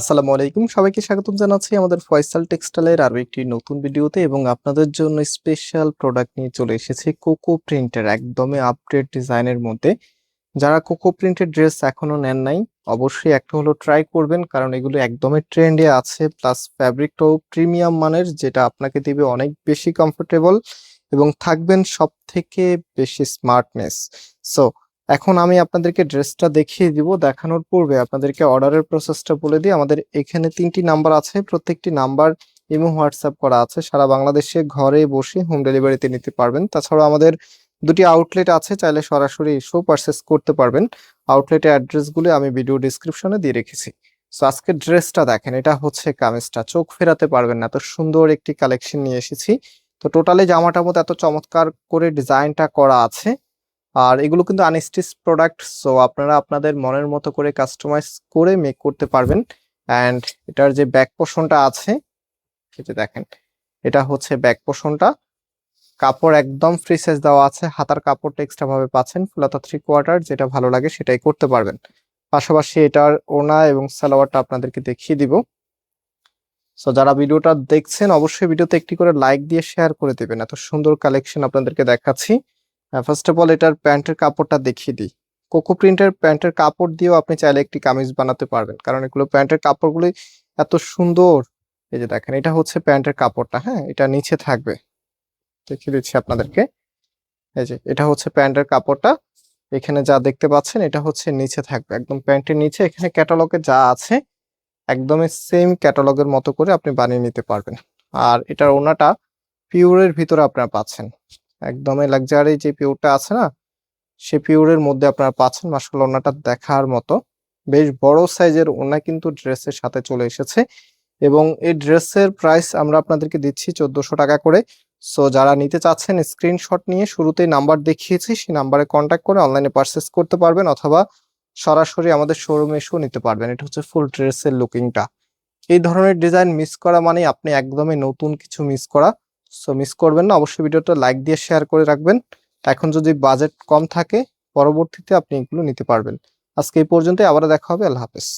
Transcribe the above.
আসসালামু আলাইকুম। সবাইকে স্বাগতম জানাচ্ছি আমাদের ফয়সাল টেক্সটাইলের আরও একটি নতুন ভিডিওতে এবং আপনাদের জন্য স্পেশাল প্রোডাক্ট নিয়ে চলে এসেছি কোকো প্রিন্টের একদমই আপডেট ডিজাইনের মধ্যে। যারা কোকো প্রিন্টের ড্রেস এখনও নেন নাই, অবশ্যই একটা হলো ট্রাই করবেন, কারণ এগুলো একদমই ট্রেন্ডে আছে প্লাস ফ্যাব্রিকটাও প্রিমিয়াম মানের, যেটা আপনাকে দিবে অনেক বেশি কমফোর্টেবল এবং থাকবেন সব থেকে বেশি স্মার্টনেস সো এখন আমি আপনাদেরকে ড্রেসটা দেখিয়ে দিব, দেখানোর পূর্বে আপনাদেরকে অর্ডারের প্রসেসটা বলে দিই। আমাদের এখানে তিনটি নাম্বার আছে, প্রত্যেকটি নাম্বার ইমো হোয়াটসঅ্যাপ করা আছে। সারা বাংলাদেশে ঘরে বসে হোম ডেলিভারিতে নিতে পারবেন। তাছাড়াও আমাদের দুটি আউটলেট আছে, চাইলে সরাসরি এসেও পারচেস করতে পারবেন। আউটলেটের অ্যাড্রেসগুলো আমি ভিডিও ডিসক্রিপশনে দিয়ে রেখেছি। সো আজকে ড্রেসটা দেখেন, এটা হচ্ছে কামিজটা। চোখ ফেরাতে পারবেন না, এত সুন্দর একটি কালেকশন নিয়ে এসেছি। তো টোটালি জামাটার মধ্যে এত চমৎকার করে ডিজাইনটা করা আছে। আর এগুলো কিন্তু আনস্টিচ প্রোডাক্ট, সো আপনারা আপনাদের মনের মতো করে কাস্টমাইজ করে মেক করতে পারবেন। অ্যান্ড এটার যে ব্যাক পোর্শনটা আছে সেটা দেখেন, এটা হচ্ছে ব্যাক পোর্শনটা কাপড় একদম ফ্রি সাইজ দেওয়া আছে, হাতার কাপড়টা এক্সট্রা ভাবে পাচ্ছেন, ফুলাতা থ্রি কোয়ার্টার যেটা ভালো লাগে সেটাই করতে পারবেন। পাশাপাশি এটার ওনা এবং সালোয়ারটা আপনাদেরকে দেখিয়ে দিব। সো যারা ভিডিওটা দেখছেন, অবশ্যই ভিডিওতে একটি করে লাইক দিয়ে শেয়ার করে দেবেন। এত সুন্দর কালেকশন আপনাদেরকে দেখাচ্ছি। ফার্স্ট অফ অল এটার প্যান্টের কাপড়টা দেখিয়ে দিই। কোকো প্রিন্টের প্যান্টের কাপড় দিয়েও আপনি চাইলে একটি কামিজ বানাতে পারবেন। কারণ এগুলো প্যান্টের কাপড়গুলি এত সুন্দর। এই যে দেখেন, এটা হচ্ছে প্যান্টের কাপড়টা হ্যাঁ এটা নিচে থাকবে। দেখিয়ে দিচ্ছি আপনাদেরকে। এই যে, এটা হচ্ছে প্যান্টের কাপড়টা। এখানে যা দেখতে পাচ্ছেন, এটা হচ্ছে নিচে থাকবে। একদম প্যান্টের নিচে, এখানে ক্যাটালগে যা আছে, একদমই সেম ক্যাটালগের মতো করে আপনি বানিয়ে নিতে পারবেন। আর এটার ওনাটা পিওরের ভিতরে আপনারা পাচ্ছেন। একদমই লাক্সারি যে পিওরটা আছে না, সে পিওরের মধ্যে আপনারা পাচ্ছেন মাসাল ওনাটা দেখার মতো। বেশ বড় সাইজের ওনা কিন্তু ড্রেসের সাথে চলে এসেছে এবং এই ড্রেসের প্রাইস আমরা আপনাদেরকে দিচ্ছি চোদ্দশো টাকা করে। সো যারা নিতে চাচ্ছেন স্ক্রিনশট নিয়ে শুরুতেই নাম্বার দেখিয়েছি, সেই নাম্বারে কন্ট্যাক্ট করে অনলাইনে পারচেস করতে পারবেন অথবা সরাসরি আমাদের শোরুমে এসেও নিতে পারবেন। এটা হচ্ছে ফুল ড্রেসের লুকিংটা এই ধরনের ডিজাইন মিস করা মানে আপনি একদমই নতুন কিছু মিস করা। সো মিস করবেন না, অবশ্যই ভিডিওটা লাইক দিয়ে শেয়ার করে রাখবেন। এখন যদি বাজেট কম থাকে, পরবর্তীতে আপনি এগুলো নিতে পারবেন। আজকে এই পর্যন্তই আবার দেখা হবে, আল্লাহ হাফেজ।